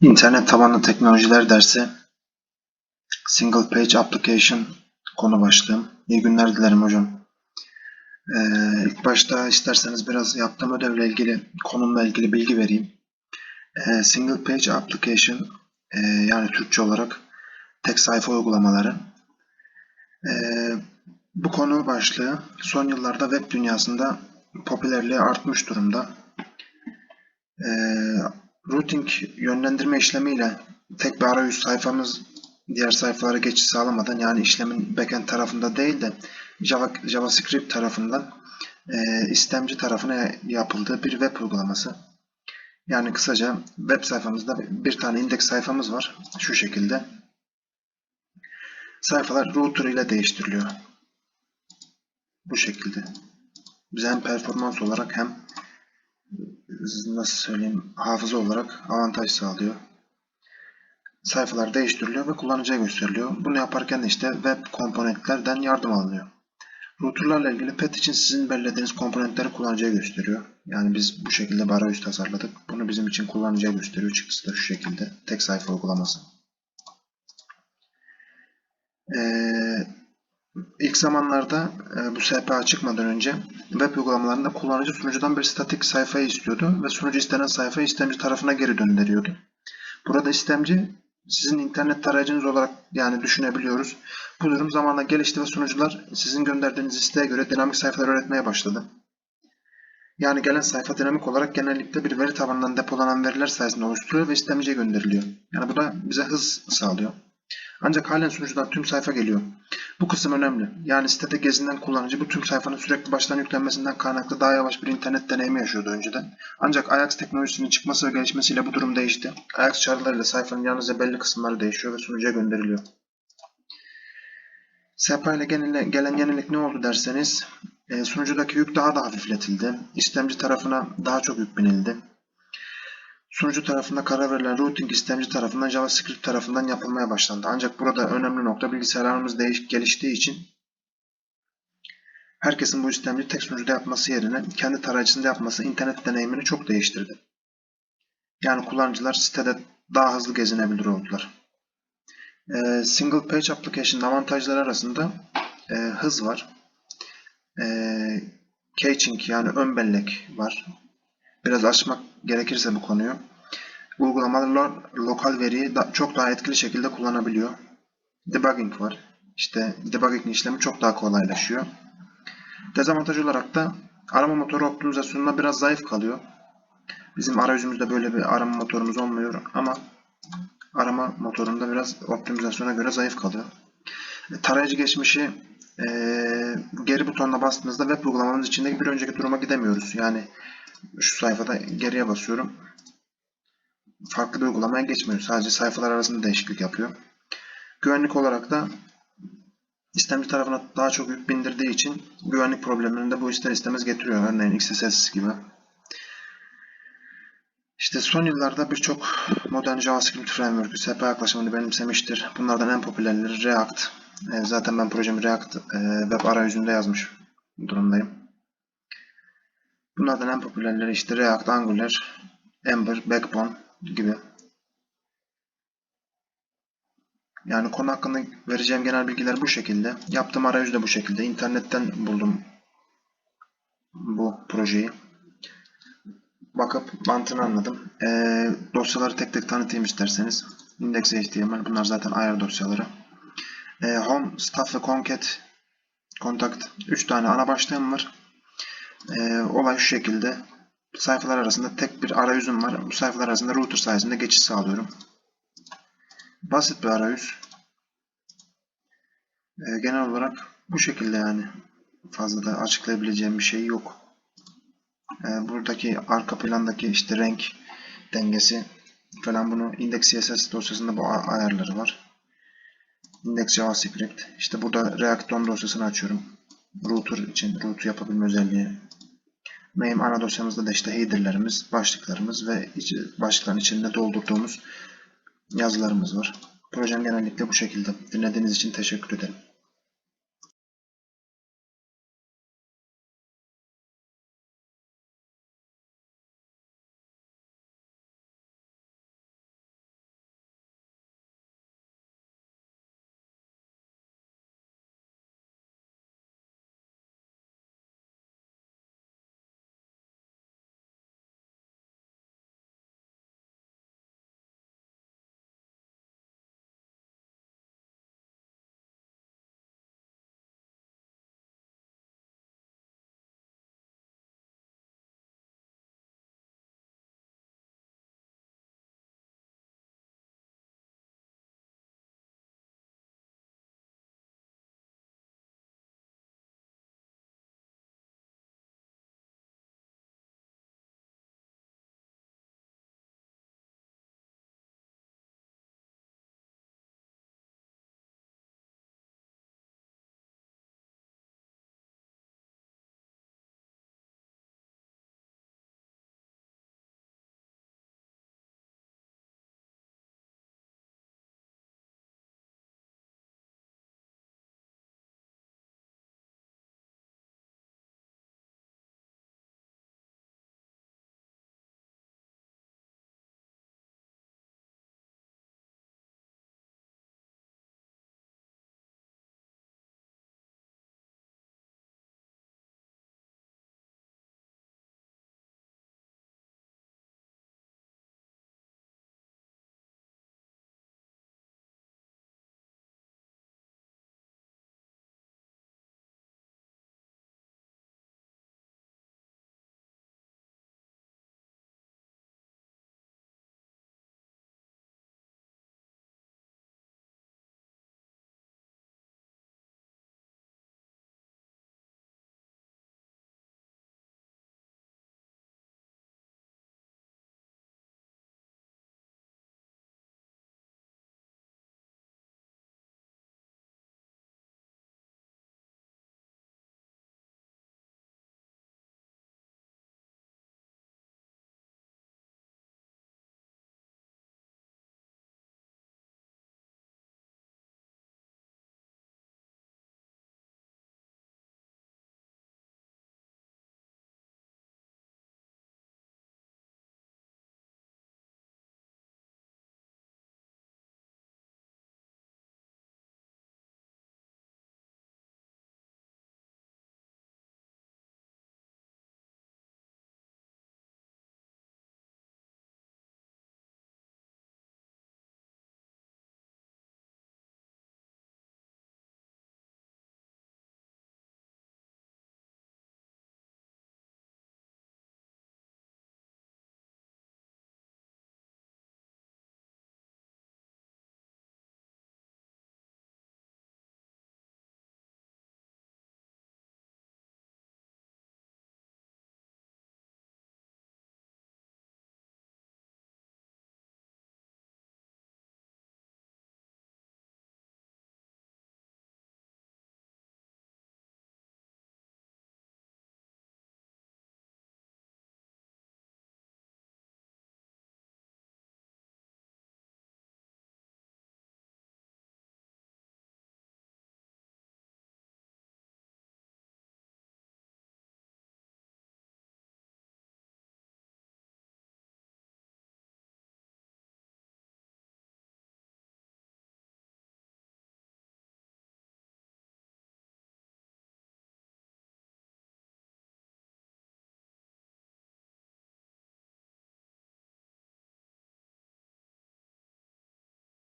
İnternet tabanlı teknolojiler dersi Single Page Application konu başlığım. İyi günler dilerim hocam. Ee, ilk başta isterseniz biraz yaptığım ödevle ilgili konumla ilgili bilgi vereyim. Ee, Single Page Application e, yani Türkçe olarak tek sayfa uygulamaları. Ee, bu konu başlığı son yıllarda web dünyasında popülerliği artmış durumda. Ee, routing yönlendirme işlemiyle tek bir arayüz sayfamız diğer sayfalara geçiş sağlamadan yani işlemin backend tarafında değil de Java, JavaScript tarafından e, istemci tarafına yapıldığı bir web uygulaması. Yani kısaca web sayfamızda bir tane indeks sayfamız var. Şu şekilde. Sayfalar router ile değiştiriliyor. Bu şekilde. Bize hem performans olarak hem nasıl söyleyeyim hafıza olarak avantaj sağlıyor. Sayfalar değiştiriliyor ve kullanıcıya gösteriliyor. Bunu yaparken de işte web komponentlerden yardım alınıyor. Routerlarla ilgili pet için sizin belirlediğiniz komponentleri kullanıcıya gösteriyor. Yani biz bu şekilde bir arayüz tasarladık. Bunu bizim için kullanıcıya gösteriyor. Çıktısı da şu şekilde. Tek sayfa uygulaması. Ee, ilk zamanlarda e, bu SPA çıkmadan önce web uygulamalarında kullanıcı sunucudan bir statik sayfayı istiyordu ve sunucu istenen sayfayı istemci tarafına geri gönderiyordu. Burada istemci sizin internet tarayıcınız olarak yani düşünebiliyoruz. Bu durum zamanla gelişti ve sunucular sizin gönderdiğiniz isteğe göre dinamik sayfalar üretmeye başladı. Yani gelen sayfa dinamik olarak genellikle bir veri tabanından depolanan veriler sayesinde oluşturuluyor ve istemciye gönderiliyor. Yani bu da bize hız sağlıyor. Ancak halen sunucudan tüm sayfa geliyor. Bu kısım önemli. Yani sitede gezinen kullanıcı bu tüm sayfanın sürekli baştan yüklenmesinden kaynaklı daha yavaş bir internet deneyimi yaşıyordu önceden. Ancak Ajax teknolojisinin çıkması ve gelişmesiyle bu durum değişti. Ajax çağrılarıyla sayfanın yalnızca belli kısımları değişiyor ve sunucuya gönderiliyor. SEPA ile gelen yenilik ne oldu derseniz, e, sunucudaki yük daha da hafifletildi. İstemci tarafına daha çok yük binildi. Sunucu tarafında karar verilen routing istemci tarafından JavaScript tarafından yapılmaya başlandı. Ancak burada önemli nokta bilgisayarlarımız değişik geliştiği için herkesin bu istemci tek sunucuda yapması yerine kendi tarayıcısında yapması internet deneyimini çok değiştirdi. Yani kullanıcılar sitede daha hızlı gezinebilir oldular. Ee, single Page Application'ın avantajları arasında e, hız var. E, caching yani ön bellek var. Biraz açmak gerekirse bu konuyu. Uygulamalar lokal veriyi da, çok daha etkili şekilde kullanabiliyor. Debugging var. İşte debugging işlemi çok daha kolaylaşıyor. Dezavantaj olarak da arama motoru optimizasyonuna biraz zayıf kalıyor. Bizim arayüzümüzde böyle bir arama motorumuz olmuyor ama arama motorunda biraz optimizasyona göre zayıf kalıyor. E, tarayıcı geçmişi e, geri butonuna bastığınızda web uygulamamız içindeki bir önceki duruma gidemiyoruz. Yani şu sayfada geriye basıyorum. Farklı bir uygulamaya geçmiyor. Sadece sayfalar arasında değişiklik yapıyor. Güvenlik olarak da istemci tarafına daha çok yük bindirdiği için güvenlik problemlerini de bu ister istemez getiriyor. Örneğin XSS gibi. İşte son yıllarda birçok modern JavaScript framework'ü SPA yaklaşımını benimsemiştir. Bunlardan en popülerleri React. E, zaten ben projemi React e, web arayüzünde yazmış durumdayım. Bunlardan en popülerleri işte React, Angular, Ember, Backbone gibi. Yani konu hakkında vereceğim genel bilgiler bu şekilde. Yaptığım arayüz de bu şekilde. İnternetten buldum bu projeyi. Bakıp mantığını anladım. Ee, dosyaları tek tek tanıtayım isterseniz. Index.html bunlar zaten ayar dosyaları. Ee, home, staff ve concat, contact 3 tane ana başlığım var. Ee, olay şu şekilde. Sayfalar arasında tek bir arayüzüm var. Bu sayfalar arasında router sayesinde geçiş sağlıyorum. Basit bir arayüz. Ee, genel olarak bu şekilde yani. Fazla da açıklayabileceğim bir şey yok. Ee, buradaki arka plandaki işte renk dengesi falan bunu index.css dosyasında bu ayarları var. Index JavaScript. İşte burada React DOM dosyasını açıyorum. Router için root yapabilme özelliği. Main ana dosyamızda da işte header'lerimiz, başlıklarımız ve başlıkların içinde doldurduğumuz yazılarımız var. Projem genellikle bu şekilde. Dinlediğiniz için teşekkür ederim.